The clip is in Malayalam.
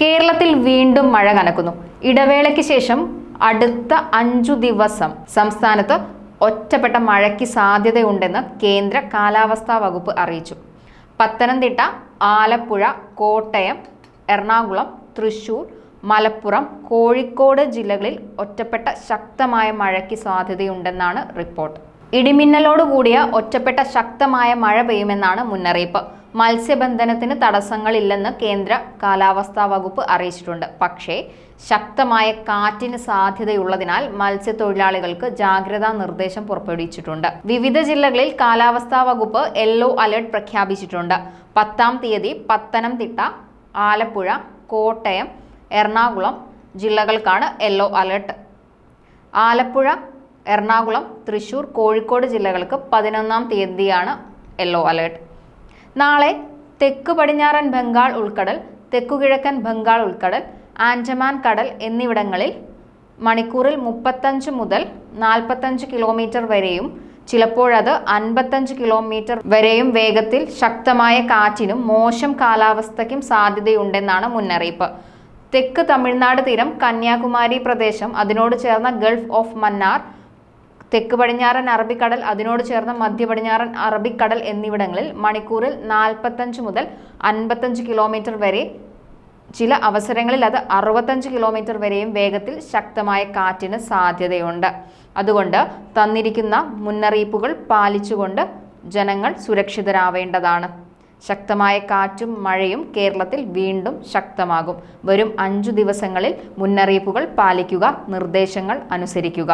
കേരളത്തിൽ വീണ്ടും മഴ കനക്കുന്നു. ഇടവേളയ്ക്ക് ശേഷം അടുത്ത അഞ്ചു ദിവസം സംസ്ഥാനത്ത് ഒറ്റപ്പെട്ട മഴയ്ക്ക് സാധ്യതയുണ്ടെന്ന് കേന്ദ്ര കാലാവസ്ഥാ വകുപ്പ് അറിയിച്ചു. പത്തനംതിട്ട ആലപ്പുഴ കോട്ടയം എറണാകുളം തൃശൂർ മലപ്പുറം കോഴിക്കോട് ജില്ലകളിൽ ഒറ്റപ്പെട്ട ശക്തമായ മഴയ്ക്ക് സാധ്യതയുണ്ടെന്നാണ് റിപ്പോർട്ട്. ഇടിമിന്നലോടുകൂടിയ ഒറ്റപ്പെട്ട ശക്തമായ മഴ പെയ്യുമെന്നാണ് മുന്നറിയിപ്പ്. മത്സ്യബന്ധനത്തിന് തടസ്സങ്ങളില്ലെന്ന് കേന്ദ്ര കാലാവസ്ഥാ വകുപ്പ് അറിയിച്ചിട്ടുണ്ട്. പക്ഷേ ശക്തമായ കാറ്റിന് സാധ്യതയുള്ളതിനാൽ മത്സ്യത്തൊഴിലാളികൾക്ക് ജാഗ്രതാ നിർദ്ദേശം പുറപ്പെടുവിച്ചിട്ടുണ്ട്. വിവിധ ജില്ലകളിൽ കാലാവസ്ഥാ വകുപ്പ് യെല്ലോ അലർട്ട് പ്രഖ്യാപിച്ചിട്ടുണ്ട്. പത്താം തീയതി പത്തനംതിട്ട ആലപ്പുഴ കോട്ടയം എറണാകുളം ജില്ലകൾക്കാണ് യെല്ലോ അലർട്ട്. ആലപ്പുഴ എറണാകുളം തൃശൂർ കോഴിക്കോട് ജില്ലകൾക്ക് പതിനൊന്നാം തീയതിയാണ് യെല്ലോ അലേർട്ട്. നാളെ തെക്ക് പടിഞ്ഞാറൻ ബംഗാൾ ഉൾക്കടൽ തെക്കുകിഴക്കൻ ബംഗാൾ ഉൾക്കടൽ ആൻഡമാൻ കടൽ എന്നിവിടങ്ങളിൽ മണിക്കൂറിൽ മുപ്പത്തഞ്ച് മുതൽ നാൽപ്പത്തഞ്ച് കിലോമീറ്റർ വരെയും ചിലപ്പോഴത് അൻപത്തഞ്ച് കിലോമീറ്റർ വരെയും വേഗത്തിൽ ശക്തമായ കാറ്റിനും മോശം കാലാവസ്ഥയ്ക്കും സാധ്യതയുണ്ടെന്നാണ് മുന്നറിയിപ്പ്. തെക്ക് തമിഴ്നാട് തീരം കന്യാകുമാരി പ്രദേശം അതിനോട് ചേർന്ന ഗൾഫ് ഓഫ് മന്നാർ തെക്ക് പടിഞ്ഞാറൻ അറബിക്കടൽ അതിനോട് ചേർന്ന മധ്യ പടിഞ്ഞാറൻ അറബിക്കടൽ എന്നിവിടങ്ങളിൽ മണിക്കൂറിൽ നാൽപ്പത്തഞ്ച് മുതൽ അൻപത്തഞ്ച് കിലോമീറ്റർ വരെ ചില അവസരങ്ങളിൽ അത് അറുപത്തഞ്ച് കിലോമീറ്റർ വരെയും വേഗത്തിൽ ശക്തമായ കാറ്റിന് സാധ്യതയുണ്ട്. അതുകൊണ്ട് തന്നിരിക്കുന്ന മുന്നറിയിപ്പുകൾ പാലിച്ചുകൊണ്ട് ജനങ്ങൾ സുരക്ഷിതരാവേണ്ടതാണ്. ശക്തമായ കാറ്റും മഴയും കേരളത്തിൽ വീണ്ടും ശക്തമാകും. വരും അഞ്ചു ദിവസങ്ങളിൽ മുന്നറിയിപ്പുകൾ പാലിക്കുക നിർദ്ദേശങ്ങൾ അനുസരിക്കുക.